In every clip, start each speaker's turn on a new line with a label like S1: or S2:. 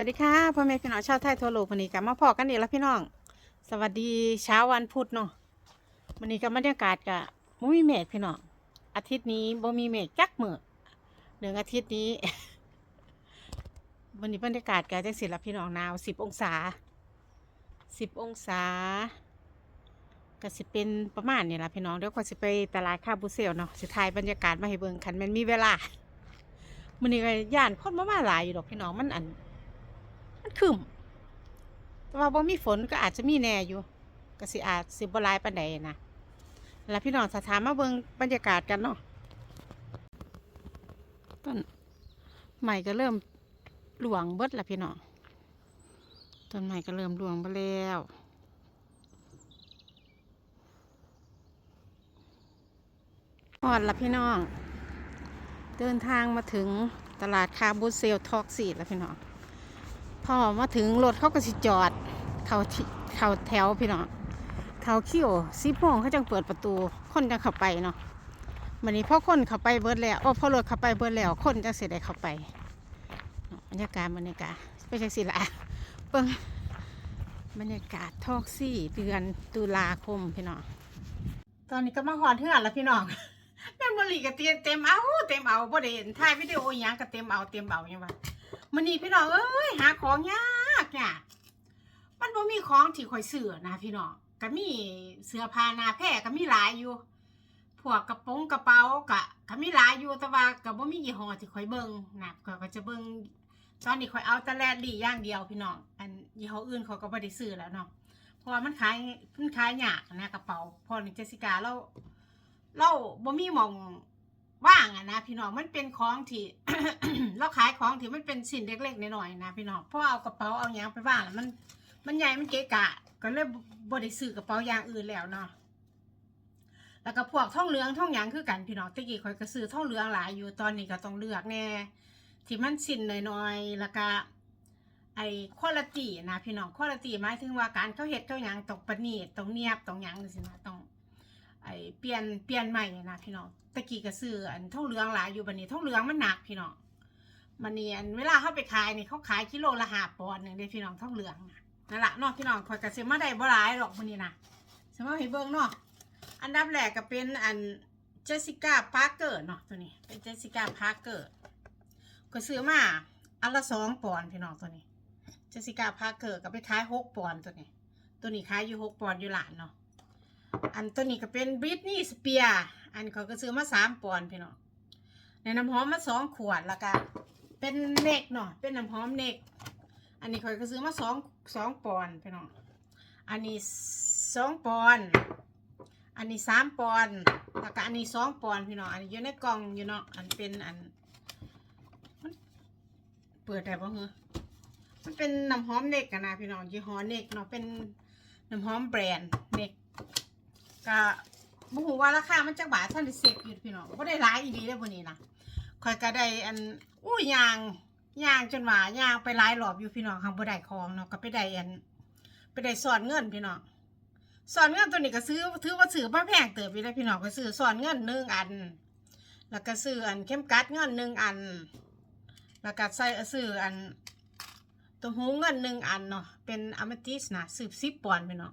S1: สวัสดีค่ะพ่อแม่พี่น้องชาวไทยทั่วโลกวันนี้กลับมาพอกันอีกแล้วพี่น้อง สวัสดีเช้าวันพุธเนาะวันนี้ก็บรรยากาศกะบ่มีเมฆพี่น้องอาทิตย์นี้บ่มีเมฆจักมือหนึ่งอาทิตย์นี้ วันนี้บรรยากาศกะจังสิละพี่น้องหนาวสิบองศาสิบองศาก็สิเป็นประมาณนี้ละพี่น้องเดี๋ยวก็สิไปตลาดคาบูเซลเนาะสิถ่ายบรรยากาศมาให้เบิ่งคันมันมีเวลามันนี้ก็ย่านคนมามาหลายอยู่ดอกพี่น้องมันอัน มันครึมแต่ว่าบ่มีฝนก็อาจจะมีแน่อยู่ก็สิอาจสิบ่หลายปานใดนะแล้วพี่น้องสถามมาเบิ่งบรรยากาศกันเนาะต้นใหม่ก็เริ่มหลวงเบิดละพี่น้องต้นใหม่ก็เริ่มหลวงไปแล้วพอดละพี่น้อง เดินทางมาถึงตลาดคาบูเซลทอกซีแล้วพี่น้อง พอมาถึงรถเขาก็สิจอด เขาที่เขาแถวพี่น้องเขาคิวสิบโมงเขาจังเปิดประตู คนจังเข้าไปเนาะวันนี้พอคนเข้าไปเบิดแล้วโอ้พอรถเข้าไปเบิดแล้ว คนจังเสียได้เข้าไปบรรยากาศบรรยากาศไปจังสิละเบิ่งบรรยากาศทอกซี่เดือนตุลาคมพี่น้องตอนนี้ก็มาหอดเทือนแล้วพี่น้องแม่มลีก็เตรียมเต็มเอาเต็มเอาบ่ได้เห็นถ่ายวิดีโออหยังก็เต็มเอาเต็มเอาอย่างว่า มันนี่พี่น้องเอ้ยหาของยากยากมันบ่มีของที่ข่อยซื้อนะพี่น้องก็มีเสื้อผ้าหน้าแพร่ก็มีหลายอยู่พวกกระโปรงกระเป๋าก็ก็มีหลายอยู่แต่ว่าก็บ่มียี่ห้อที่ข่อยเบิ่งนะก็ก็จะเบิ่งตอนนี้ข่อยเอาแต่แลดลี่อย่างเดียวพี่น้องอันยี่ห้ออื่นเขาก็บ่ได้ซื้อแล้วเนาะเพราะว่ามันขายมันขายยากนะกระเป๋าพอนี่เจสสิกาเราเราบ่มีหม่อง ว่างอะนะพี่น้องมันเป็นของที่เราขายของที่มันเป็นสิ่นเล็กๆน้อยๆนะพี่น้องเพราะเอากระเป๋าเอาอย่างไปว่างแล้วมัน มันใหญ่มันเกะกะ ก็เลยบริซื้อกระเป๋าอย่างอื่นแล้วเนาะแล้วก็พวกท่องเหลืองท่องหยางคือกันพี่น้องตะกี้คอยก็ซื้อท่องเหลืองหลายอยู่ตอนนี้ก็ต้องเลือกแน่ที่มันสิ้นน้อยๆแล้วก็ไอ้คุณภาพนะพี่น้องคุณภาพหมายถึงว่าการเขาเฮ็ดเขาหยังต้องประณีตต้องเนียบต้องหยังนี่สินะต้อง ไอเปลี่ยนเปลี่ยนใหม่นะพี่น้องตะกี้ก็ซื้ออันท่องเหลืองหลายอยู่บันนี้ท่องเหลืองมันหนักพี่น้องมันนี่อันเวลาเขาไปขายนี่เขาขายกิโลละห้าปอนด์หนึ่งเด้พี่น้องท่องเหลืองนะนั่นแหละนาะพี่น้องคอยกระเซมาได้บ่หลายหรอกมันนี่นะสมมติให้เบิ่งเนาะอันดับแรกก็เป็นอันเจสสิก้าพาร์เกอร์เนาะตัวนี้เป็นเจสสิก้าพาร์เกอร์ก็ซื้อมาอันละสองปอนด์พี่น้องตัวนี้เจสสิก้าพาร์เกอร์ก็ไปขายหกปอนด์ตัวนี้ ตัวนี้ขายอยู่หกปอนด์อยู่หลานเนาะ อันตัวนี้ก็เป็นบริตนี่สเปียอันเขาก็ซื้อมาสามปอนด์พี่น้องในน้ำหอมมาสองขวดแล้วก็เป็นเนกเนาะเป็นน้ำหอมเนกอันนี้เขาก็ซื้อมาสองสองปอนด์พี่น้องอันนี้สองปอนด์อันนี้สามปอนด์แล้วก็อันนี้สองปอนด์พี่น้องอันนี้อยู่ในกล่องอยู่เนาะอันเป็นอันมันเปิดได้ปะเหรอมันเป็นน้ำหอมเนกกันนะพี่น้องยี่ห้อเนกเนาะเป็นน้ำหอมแบรนด์เนก ก็บ่ฮู้ว่าราคามันจักบาทท่านได้เซ็กอยู่พี่น้องบ่ได้หลายอีหลีเด้อบ่นี้นะข่อยก็ได้อันอู้ยางยางจนว่ายางไปหลายรอบอยู่พี่น้องหังบ่ได้ของเนาะก็ไปได้อันไปได้สอนเงินพี่น้องสอนเงินตัวนี้ก็ซื้อถือว่าซื้อมาแพงเติบอยู่ได้อพี่น้องก็ซื้อสอนเงินหนึ่งอัน แล้วก็ซื้ออันเข้มกัดเงินหนึ่งอัน แล้วก็ใส่ซื้ออันตัวหูเงินหนึ่งอันเนาะเป็นอเมทิสนะซื้อ10ปอนพี่น้อง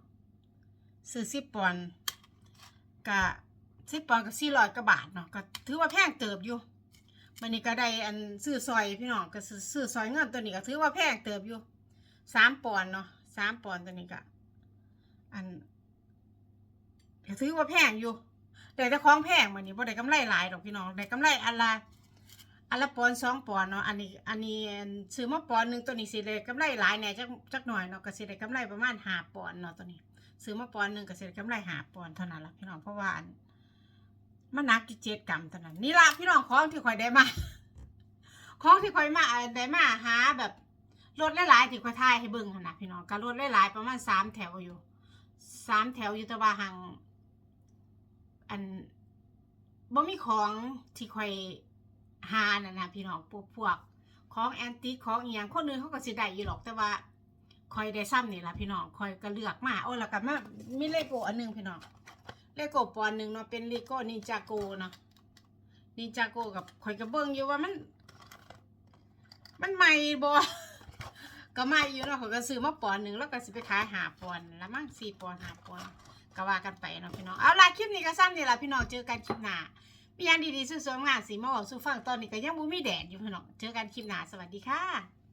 S1: ซื้อ10ปอน กะสิบปอนกับสี่ร้อยกว่าบาทเนาะก็ถือว่าแพงเติบอยู่มันนี่ก็ได้อันซื้อซอยพี่น้องก็ซื้อซื้อซอยเงินตัวนี้ก็ถือว่าแพงเติบอยู่สามปอนเนาะสามปอนตัวนี้ก็อันก็ถือว่าแพงอยู่แต่แต่ของแพงมันนี่บ่ได้กำไรหลายดอกพี่น้องได้กำไรอันละอันละปอนสองปอนเนาะอันนี้อันนี้ซื้อมาปอนหนึ่งตัวนี้สิได้กำไรหลายแน่จักจักหน่อยเนาะก็สิได้กำไรประมาณห้าปอนเนาะตัวนี้ ซื้อมาปอนหนึ่งก็เสร็จกำไรหาปอนเท่านั้นละพี่น้องเพราะว่ามันนักกี่เจ็ดกรัมเท่านั้นนี่ละพี่น้องของที่คอยได้มาของที่คอยมาได้มาหาแบบรถหลายๆที่คอยทายให้เบิ่งหั่นนะพี่น้องก็รถหลายๆประมาณสามแถวอยู่สามแถวอยู่ต่ว่าหังอันบ่มีของที่คอยหาน่ะนะพี่น้องพวกพวกของแอนติกของเอียงคนอื่นเขาก็สิได้อยู่หรอกแต่ว่า คอยได้ซ้ำนี่ละพี่น้องคอยก็เลือกมาโอ้แล้วก็มามีเลโก้อันหนึงพี่น้องเลโก้ปอนหนึ่งเนาะเป็นเลโก้นินจาโกเนาะนินจาโกกับคอยกระเบื้องอยู่ว่ามัน มันใหม่บ่ก็มาอยู่เนาะเขาก็ซื้อมาปอนหนึ่งแล้วก็สิไปขายหาปอนละมั้งสี่ปอนหาปอนก็ว่ากันไปเนาะพี่น้องเอาล่ะคลิปนี้ก็ซ้ำนี่ละพี่น้องเจอกันคลิปหน้ามีอย่างดีๆสวยๆงามสีมาบอกสู่ฟังตอนนี้ก็ยังบ่มีแดดอยู่พี่น้องเจอกันคลิปหน้าสวัสดีค่ะ